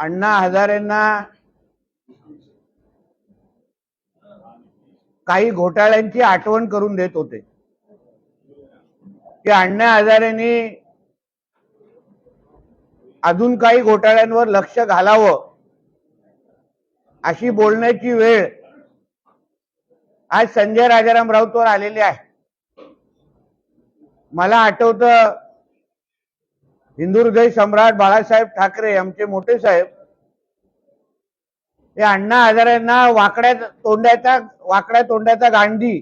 अण्णा हजारेंना काही घोटाळ्यांची आठवण करून देत होते. की अण्णा हजारेंनी अजून काही घोटाळ्यांवर लक्ष घालावं अशी बोलण्याची वेळ आज संजय राजाराम राऊतवर आलेली आहे. मला आठवतं हिंदुर्दय सम्राट बाळासाहेब ठाकरे आमचे मोठे साहेब. हे अण्णा हजारेंना वाकड्या तोंडाचा वाकड्या तोंडाचा गांधी.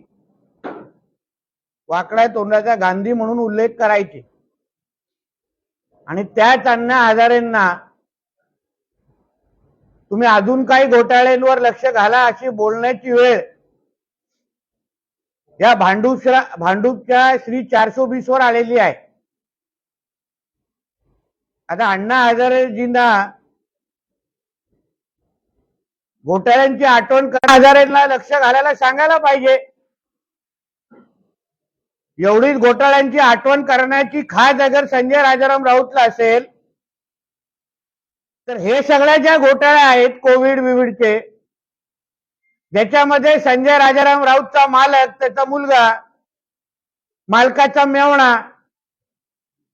वाकड्या तोंडाचा गांधी म्हणून उल्लेख करायचे. आणि त्याच अण्णा हजारेंना तुम्ही अजून काही घोटाळ्यांवर लक्ष घाला अशी बोलण्याची वेळ. या भांडूपच्या भांडूपच्या श्री चारशे वीस वर आलेली आहे. आता अण्णा हजारेजींना घोटाळ्यांची आठवण करा हजारेला लक्ष घालायला सांगायला पाहिजे. एवढीच घोटाळ्यांची आठवण करण्याची खास अगर संजय राजाराम राऊतला असेल तर हे सगळ्या ज्या घोटाळ्या आहेत कोविड विविडचे ज्याच्यामध्ये संजय राजाराम राऊतचा मालक त्याचा मुलगा मालकाचा मेवणा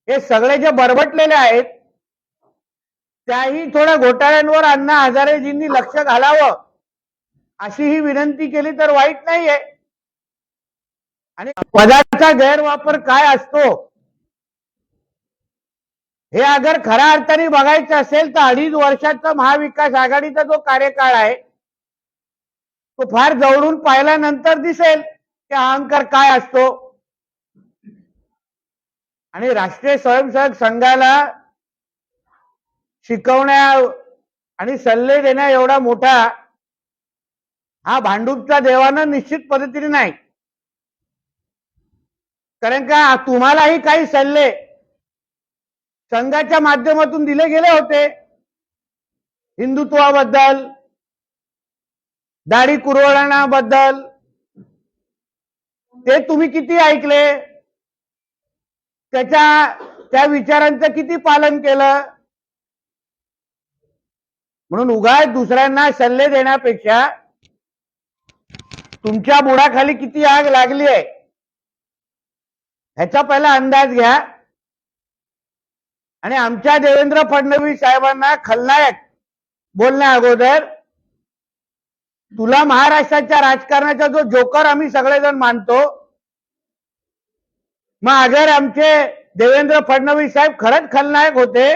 हे सगळे जे बरबटलेले आहेत त्याही थोड्या घोटाळ्यांवर अण्णा हजारेजींनी लक्ष घालावं. अशी ही विनंती केली तर वाईट नाहीये. आणि पदाचा गैरवापर काय असतो? हे अगर खऱ्या अर्थाने बघायचं असेल तर अडीच वर्षाचा महाविकास आघाडीचा जो कार्यकाळ आहे तो फार जवळून पाहिल्यानंतर दिसेल की अहंकार काय असतो. आणि राष्ट्रीय स्वयंसेवक संघाला शिकवण्या आणि सल्ले देण्या एवढा मोठा हा भांडूपचा देवानं निश्चित पद्धतीने नाही. कारण का तुम्हालाही काही सल्ले संघाच्या माध्यमातून दिले गेले होते. हिंदुत्वाबद्दल दाढी कुरवण्याबद्दल ते तुम्ही किती ऐकले? त्याच्या त्या विचारांचं किती पालन केलं? म्हणून उगाच दुसऱ्यांना सल्ले देण्यापेक्षा तुमच्या बुडाखाली किती आग लागली आहे ह्याचा पहिला अंदाज घ्या. आणि आमच्या देवेंद्र फडणवीस साहेबांना खलनायक बोलण्या अगोदर तुला महाराष्ट्राच्या राजकारणाचा जो जोकर आम्ही सगळेजण मानतो मग अगर आमचे देवेंद्र फडणवीस साहेब खरंच खलनायक होते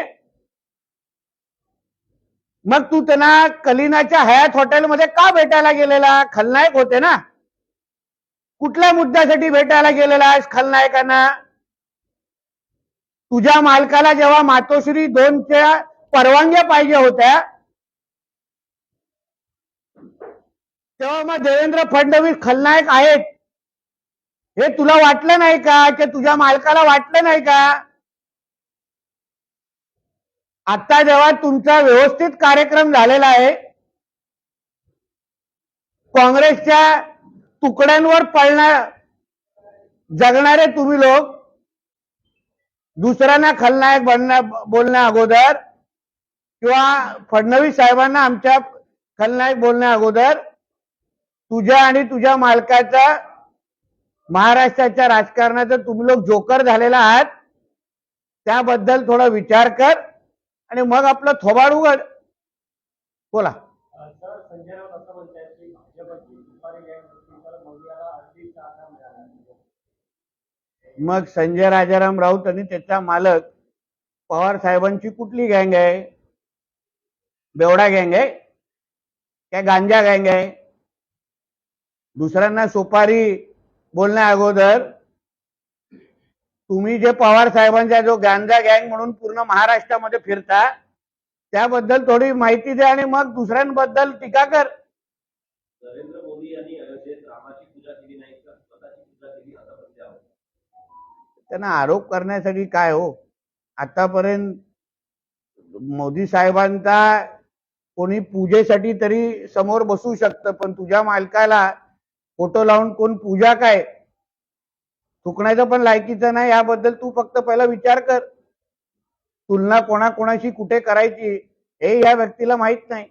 मग तू त्यांना कलिनाच्या हयात हॉटेलमध्ये का भेटायला गेलेला? खलनायक होते ना. कुठल्या मुद्द्यासाठी भेटायला गेलेला आहेस खलनायकांना? तुझ्या मालकाला जेव्हा मातोश्री दोनच्या परवानग्या पाहिजे होत्या तेव्हा मग देवेंद्र फडणवीस खलनायक आहेत. हे तुला वाटलं नाही का? की तुझ्या मालकाला वाटलं नाही का? आता जेव्हा तुमचा व्यवस्थित कार्यक्रम झालेला आहे काँग्रेसच्या तुकड्यांवर पळणार जगणारे तुम्ही लोक दुसऱ्यांना खलनायक बनण्या बोलण्या अगोदर किंवा फडणवीस साहेबांना आमच्या खलनायक बोलण्या अगोदर तुझ्या आणि तुझ्या मालकाचा महाराष्ट्राच्या राजकारणाचा तुम्ही लोक जोकर झालेला आहात त्याबद्दल थोडा विचार कर. आणि मग आपलं थोबाड उघड. बोला. मग संजय राजाराम राऊत आणि त्याचा मालक पवार साहेबांची कुठली गँग आहे? बेवडा गँग आहे? काय गांजा गँग आहे? दुसऱ्यांना सुपारी बोलण्या अगोदर तुम्ही जे पवार साहेबांचा जो गांजा गँग म्हणून पूर्ण महाराष्ट्रामध्ये फिरता त्याबद्दल थोडी माहिती द्या आणि मग दुसऱ्यांबद्दल टीका कर. नरेंद्र मोदी यांनी अयोध्येत रामाची पूजा केली नाही तर स्वतःची पूजा केली असं म्हणते आहोत त्यांना आरोप करण्यासाठी काय हो? आतापर्यंत मोदी साहेबांचा कोणी पूजेसाठी तरी समोर बसू शकतं पण तुझ्या मालकाला फोटो लावून कोण पूजा काय? थुकण्याचं पण लायकीचं नाही याबद्दल तू फक्त पहिला विचार कर. तुलना कोणाकोणाशी कुठे करायची हे या व्यक्तीला माहीत नाही.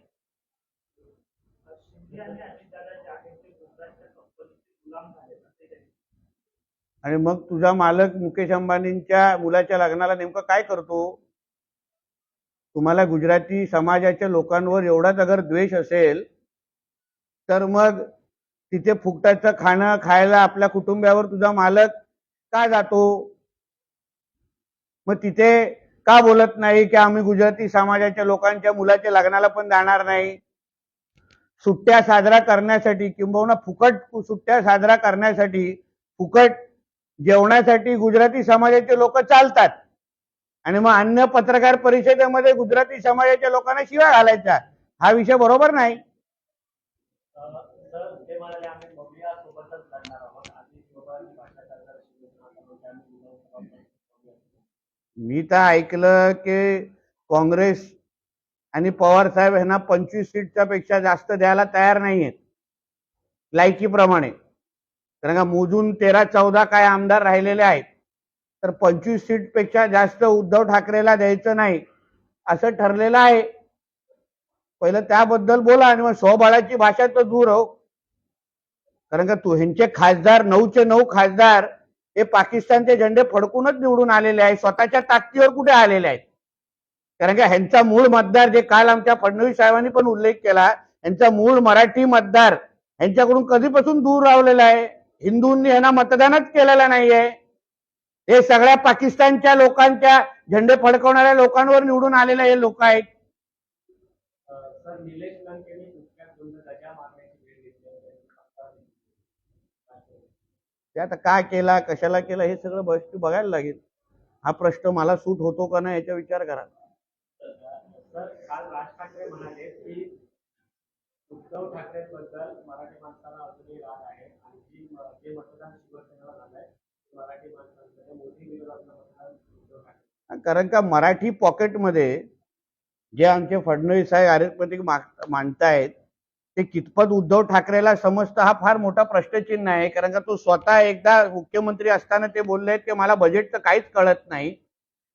आणि आणि मग तुझा मालक मुकेश अंबानींच्या मुलाच्या लग्नाला नेमकं काय करतो? तुम्हाला गुजराती समाजाच्या लोकांवर एवढाच अगर द्वेष असेल तर मग तिथे फुकटाचं खाणं खायला आपल्या कुटुंबावर तुझा मालक का जातो? मग तिथे का बोलत नाही की आम्ही गुजराती समाजाच्या लोकांच्या मुलाच्या लग्नाला पण जाणार नाही? सुट्ट्या साजरा करण्यासाठी किंबहुना फुकट सुट्ट्या साजरा करण्यासाठी फुकट जेवणासाठी गुजराती समाजाचे लोक चालतात. आणि मग अन्य पत्रकार परिषदेमध्ये गुजराती समाजाच्या लोकांना शिवाय घालायचा. हा विषय बरोबर नाही. मी तर ऐकलं की काँग्रेस आणि पवार साहेब यांना पंचवीस सीटच्या पेक्षा जास्त द्यायला तयार नाही आहेत लायकीप्रमाणे. कारण का मोजून तेरा चौदा काय आमदार राहिलेले आहेत तर पंचवीस सीटपेक्षा जास्त उद्धव ठाकरेला द्यायचं नाही असं ठरलेलं आहे. पहिलं त्याबद्दल बोला आणि मग स्वबळाची भाषा तर दूर हो. कारण का तू ह्यांचे खासदार नऊचे नऊ खासदार हे पाकिस्तानचे झेंडे फडकूनच निवडून आलेले आहेत. स्वतःच्या ताकदीवर कुठे आलेले आहेत? कारण का ह्यांचा मूळ मतदार जे काल आमच्या फडणवीस साहेबांनी पण उल्लेख केला यांचा मूळ मराठी मतदार यांच्याकडून कधीपासून दूर राहिलेला आहे? हिंदूंनी यांना मतदानच केलेलं नाहीये. हे सगळ्या पाकिस्तानच्या लोकांच्या झेंडे फडकवणाऱ्या लोकांवर निवडून आलेले हे लोक आहेत अं, सर निलेश लंकेंनी दुसऱ्या दोन गजा मारण्याची वेळ घेतली आहे. आता काय करू? ते आता काय केला कशाला केला हे सगळं गोष्टी बघायला लागेल. हा प्रश्न मला सूट होतो का नाही याचा विचार करा. उद्धव ठाकरेंबद्दल मराठी माणसाला अजूनही राग आहे. आणि जी जे मतदान शिवसेनेला झालंय मराठी माणसांमध्ये मोदी विरोधातलं मतदान उद्धव ठाकरे. कारण का मराठी पॉकेटमध्ये जे आमचे फडणवीस साहेब अरिथमेटिक मांडतायत ते कितपत उद्धव ठाकरेला समजतं हा फार मोठा प्रश्नचिन्ह आहे. कारण का तो स्वतः एकदा मुख्यमंत्री असताना ते बोलले आहेत की मला बजेटचं काहीच कळत नाही.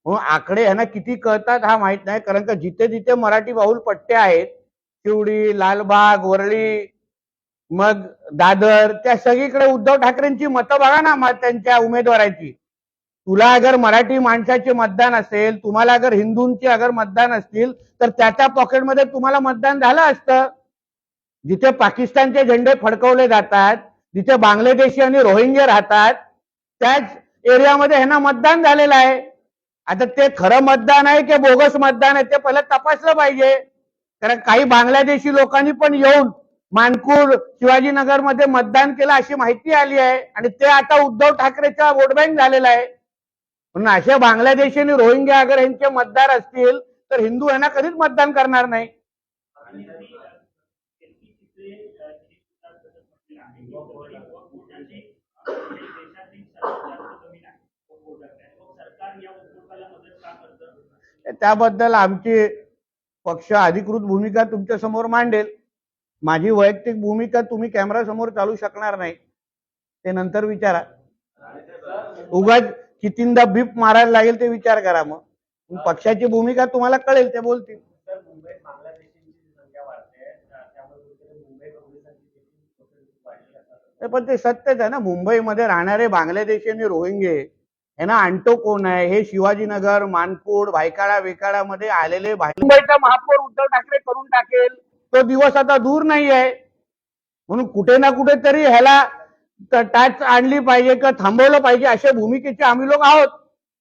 म्हणून आकडे ह्यांना किती कळतात हा माहीत नाही. कारण का जिथे जिथे मराठी बाहुल पट्टे आहेत शिवडी लालबाग वरळी मग दादर त्या सगळीकडे उद्धव ठाकरेंची मतं बघा ना मग त्यांच्या उमेदवाराची. तुला अगर मराठी माणसाचे मतदान असेल तुम्हाला अगर हिंदूंचे अगर मतदान असतील तर त्याच्या पॉकेटमध्ये तुम्हाला मतदान झालं असतं. जिथे पाकिस्तानचे झेंडे फडकवले जातात जिथे बांगलादेशी आणि रोहिंग्या राहतात त्याच एरियामध्ये ह्यांना मतदान झालेलं आहे. आता ते खरं मतदान आहे की बोगस मतदान आहे ते पहिलं तपासलं पाहिजे. कारण काही बांगलादेशी लोकांनी पण येऊन मानकूर शिवाजीनगरमध्ये मतदान केलं अशी माहिती आली आहे. आणि ते आता उद्धव ठाकरेचा वोट बँक झालेला आहे. म्हणून असे बांगलादेशी आणि रोहिंग्या अगर यांचे मतदार असतील तर हिंदू यांना कधीच मतदान करणार नाही. त्याबद्दल आमची पक्ष अधिकृत भूमिका तुमच्यासमोर मांडेल. माझी वैयक्तिक भूमिका तुम्ही कॅमेरा समोर चालू शकणार नाही. ते नंतर विचारा. उगाच कितींदा बीप मारायला लागेल ते विचार करा मग मग. पक्षाची भूमिका तुम्हाला कळेल ते बोलतील. पण ते सत्यच आहे ना मुंबईमध्ये राहणारे बांगलादेशी आणि रोहिंगे यांना आणतो कोण आहे? हे शिवाजीनगर मानपूर भायकाळा वेकाळामध्ये आलेले मुंबईचा महापौर उद्धव ठाकरे करून टाकेल. तो दिवस आता दूर नाही आहे. म्हणून कुठे ना कुठे तरी ह्याला टाच आणली पाहिजे किंवा थांबवलं पाहिजे अशा भूमिकेचे आम्ही लोक आहोत.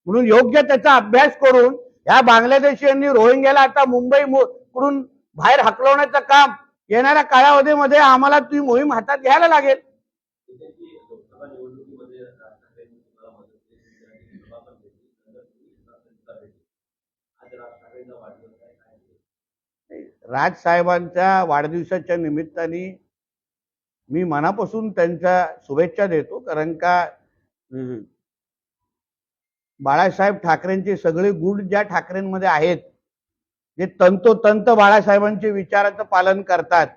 म्हणून योग्य त्याचा अभ्यास करून ह्या बांगलादेशीयांनी रोहिंग्याला आता मुंबई कडून बाहेर हकलवण्याचं काम येणाऱ्या कालावधीमध्ये आम्हाला ती मोहीम हातात घ्यायला लागेल. राज साहेबांच्या वाढदिवसाच्या निमित्ताने मी मनापासून त्यांच्या शुभेच्छा देतो. कारण का बाळासाहेब ठाकरेंचे सगळे गुण ज्या ठाकरेंमध्ये आहेत जे तंतोतंत बाळासाहेबांचे विचाराचं पालन करतात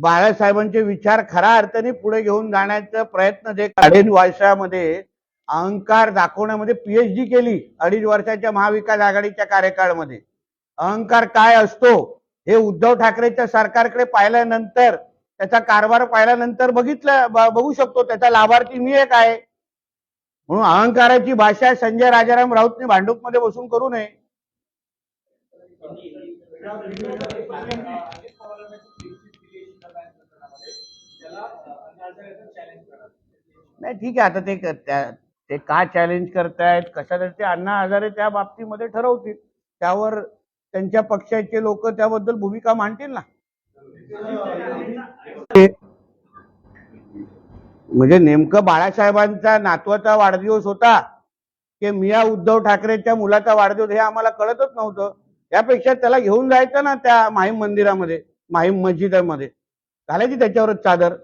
बाळासाहेबांचे विचार खऱ्या अर्थाने पुढे घेऊन जाण्याचा प्रयत्न जे अडीच वर्षामध्ये अहंकार दाखवण्यामध्ये पीएच डी केली अडीच वर्षाच्या महाविकास आघाडीच्या कार्यकाळामध्ये. अहंकार काय असतो हे उद्धव ठाकरेच्या सरकारकडे पाहिल्यानंतर त्याचा कारभार पाहिल्यानंतर बघितलं बघू शकतो. त्याचा लाभार्थी मी एक आहे. म्हणून अहंकाराची भाषा संजय राजाराम राऊतने भांडूपमध्ये बसून करू नये. नाही ठीक आहे आता ते त्या- ते का चॅलेंज करतायत कशाला ते अण्णा हजारे त्या बाबतीमध्ये ठरवतील? त्यावर त्यांच्या पक्षाचे लोक त्याबद्दल भूमिका मांडतील ना? म्हणजे नेमकं बाळासाहेबांचा नातवाचा वाढदिवस होता की मिया उद्धव ठाकरेच्या मुलाचा वाढदिवस हे आम्हाला कळतच नव्हतं. यापेक्षा त्याला घेऊन जायचं ना त्या माहीम मंदिरामध्ये माहीम मस्जिदामध्ये. घालायची त्याच्यावरच चादर?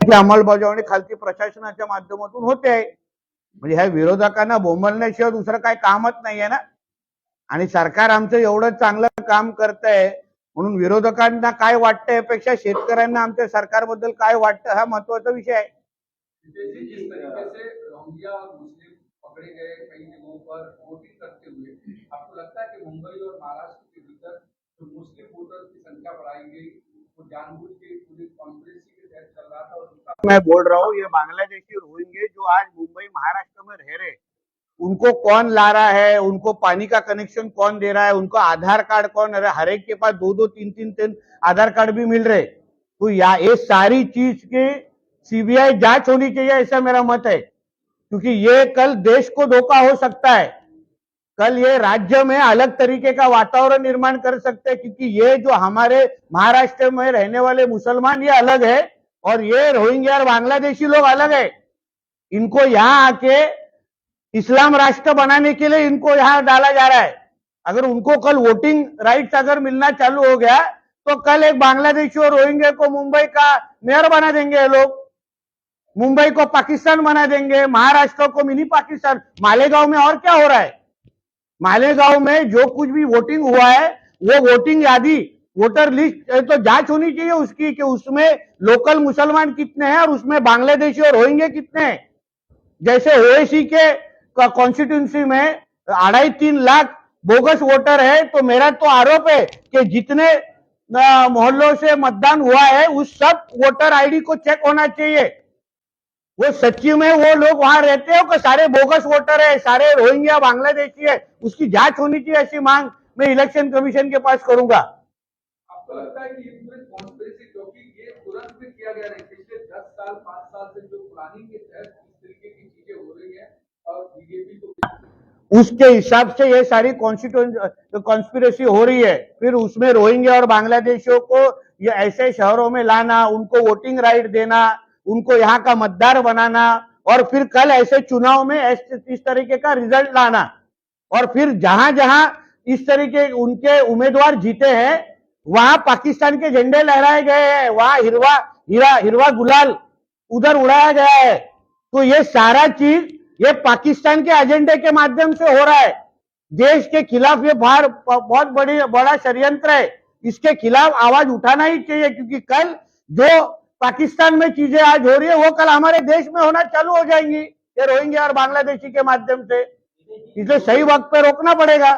अंमलबजावणी खालती प्रशासनाच्या माध्यमातून होते. आहे म्हणजे ह्या विरोधकांना बोंबलण्याशिवाय दुसरं काही कामच नाही आहे ना? आणि सरकार आमचं एवढं चांगलं काम करतंय म्हणून विरोधकांना काय वाटतं यापेक्षा शेतकऱ्यांना आमच्या सरकारबद्दल काय वाटतं हा महत्त्वाचा विषय आहे. पकड़े गए कई जगहों पर वोटिंग करते हुए, आपको लगता है कि मुंबई और महाराष्ट्र के भीतर जो मुस्लिम वोटर्स की संख्या बढ़ाई गई, वो जानबूझ के पूरी कॉन्फ्रेंसी के तहत चल रहा था और मैं बोल रहा हूँ, ये बांग्लादेशी रोहिंगे जो आज मुंबई, महाराष्ट्र में रह रहे उनको कौन ला रहा है? उनको पानी का कनेक्शन कौन दे रहा है? उनको आधार कार्ड कौन अरे हर एक के पास दो दो, तीन तीन तीन आधार कार्ड भी मिल रहे तो या ये सारी चीज़ की सीबीआई जाँच होनी चाहिए, ऐसा मेरा मत है। क्योंकि ये कल देश को धोखा हो सकता है। कल ये राज्य में अलग तरीके का वातावरण निर्माण कर सकते हैं, क्योंकि ये जो हमारे महाराष्ट्र में रहने वाले मुसलमान ये अलग है और ये रोहिंग्या और बांग्लादेशी लोग अलग है। इनको यहाँ आके इस्लाम राष्ट्र बनाने के लिए इनको यहाँ डाला जा रहा है। अगर उनको कल वोटिंग राइट्स अगर मिलना चालू हो गया तो कल एक बांग्लादेशी और रोहिंग्या को मुंबई का मेयर बना देंगे ये लोग। मुंबई को पाकिस्तान बना देंगे, महाराष्ट्र को मिनी पाकिस्तान। मालेगांव में और क्या हो रहा है? मालेगांव में जो कुछ भी वोटिंग हुआ है, वो वोटिंग यादी वोटर लिस्ट तो जाँच होनी चाहिए उसकी कि उसमें लोकल मुसलमान कितने हैं और उसमें बांग्लादेशी और रोहिंगे कितने हैं। जैसे ओएसी के कॉन्स्टिट्यूंसी में अढ़ाई तीन लाख बोगस वोटर है तो मेरा तो आरोप है कि जितने मोहल्लों से मतदान हुआ है, उस सब वोटर आईडी को चेक होना चाहिए। वो सच्ची में वो लोग वहाँ रहते हो कि सारे बोगस वोटर है सारे रोहिंग्या बांग्लादेशी है उसकी जाँच होनी चाहिए ऐसी मांग मैं इलेक्शन कमीशन के पास करूँगा। आपको लगता है कि ये पूरे कॉन्स्पिरेसी क्योंकि ये तुरंत में किया गया नहीं? पिछले दस साल पाँच साल से जो प्लानिंग के तहत इस तरीके की चीज़ें हो रही है और बीजेपी को उसके हिसाब से ये सारी कॉन्स्पिरेसी हो रही है। फिर उसमें रोहिंग्या और बांग्लादेशियों को ये ऐसे शहरों में लाना उनको वोटिंग राइट देना उनको यहाँ का मतदार बनाना और फिर कल ऐसे चुनाव में ऐसे इस तरीके का रिज़ल्ट लाना। और फिर जहाँ जहाँ इस तरीके उनके उम्मीदवार जीते हैं, वहाँ पाकिस्तान के झंडे लहराए गए हैं, वहाँ हिरवा, हिरा, हिरवा गुलाल उधर उड़ाया गया है। तो ये सारा चीज़, ये पाकिस्तान के एजेंडे के माध्यम से हो रहा है। देश के खिलाफ ये बाहर, बहुत बड़ी, बड़ा षड्यंत्र है। इसके खिलाफ आवाज़ उठाना ही चाहिए, क्योंकि कल जो पाकिस्तान में चीज़ें आज हो रही है, वो कल हमारे देश में होना चालू हो जाएँगी। ये रोहिंग्या और बांग्लादेशी के माध्यम से। इसे सही वक्त पे रोकना पड़ेगा।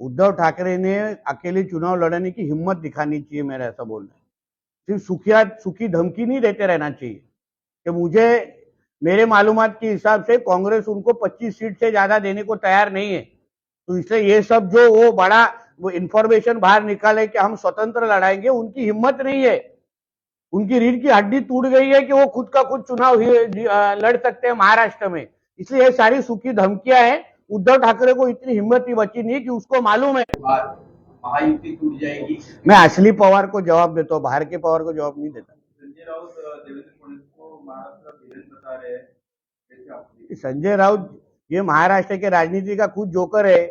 उद्धव ठाकरे ने अकेले चुनाव लड़ने की हिम्मत दिखानी चाहिए मेरा ऐसा बोलना है। सिर्फ़ सुखिया सुखी धमकी नहीं देते रहना चाहिए। कि मुझे मेरे मालूम के हिसाब से कांग्रेस उनको 25 सीट से ज़्यादा देने को तैयार नहीं है। तो इसलिए ये सब जो वो बड़ा वो इंफॉर्मेशन बाहर निकाले कि हम स्वतंत्र लड़ाएँगे उनकी हिम्मत नहीं है। उनकी रीढ़ की हड्डी टूट गई है कि वो खुद का खुद चुनाव लड़ सकते हैं महाराष्ट्र में। इसलिए ये सारी सूखी धमकियाँ हैं। उद्धव ठाकरे को इतनी हिम्मत ही बची नहीं कि उसको मालूम है। महायुति टूट जाएगी। मैं असली पवार को जवाब देता हूँ बाहर के पवार को जवाब नहीं देता। संजय राउत, ये महाराष्ट्र के राजनीति का खुद जोकर है।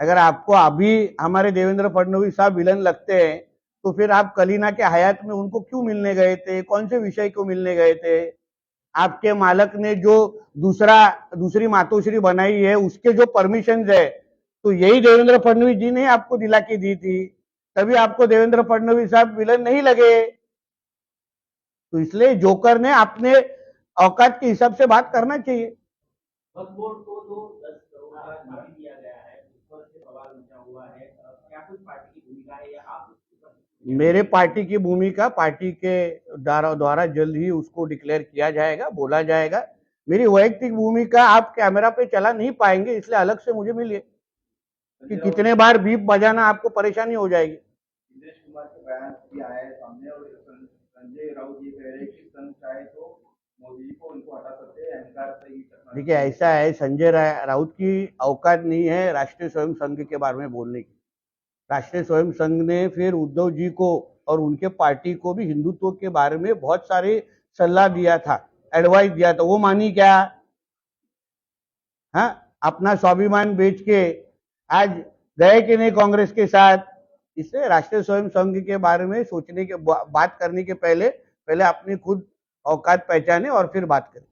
अगर आपको अभी हमारे देवेंद्र फडणवीस साहब विलन लगते हैं तो फिर आप कलीना के हयात में उनको क्यों मिलने गए थे? कौन से विषय को मिलने गए थे? आपके मालक ने जो दूसरा, दूसरी मातोश्री बनाई है, उसके जो परमिशन है तो यही देवेंद्र फडणवीस जी ने आपको दिला के दी थी। तभी आपको देवेंद्र फडणवीस साहब विलन नहीं लगे। तो इसलिए जोकर ने अपने औकात के हिसाब से बात करना चाहिए। ऊपर मेरे पार्टी की भूमिका पार्टी के द्वारा द्वारा जल्द ही उसको डिक्लेयर किया जाएगा बोला जाएगा। मेरी वैयक्तिक भूमिका आप कैमरा पे चला नहीं पाएँगे इसलिए अलग से मुझे मिलिए। कि कितने बार बीप बजाना आपको परेशानी हो जाएगी। तो देखिए, ऐसा है, संजय राउत की औकात नहीं है राष्ट्रीय स्वयं संघ के बारे में बोलने की। राष्ट्रीय स्वयं संघ ने फिर उद्धव जी को और उनके पार्टी को भी हिंदुत्व के बारे में बहुत सारे सलाह दिया था एडवाइस दिया था। वो मानी क्या? हाँ अपना स्वाभिमान बेच के आज गए कि नहीं कांग्रेस के साथ? इससे राष्ट्रीय स्वयं संघ के बारे में सोचने के बात करने के पहले पहले अपनी खुद औकात पहचाने और फिर बात करें।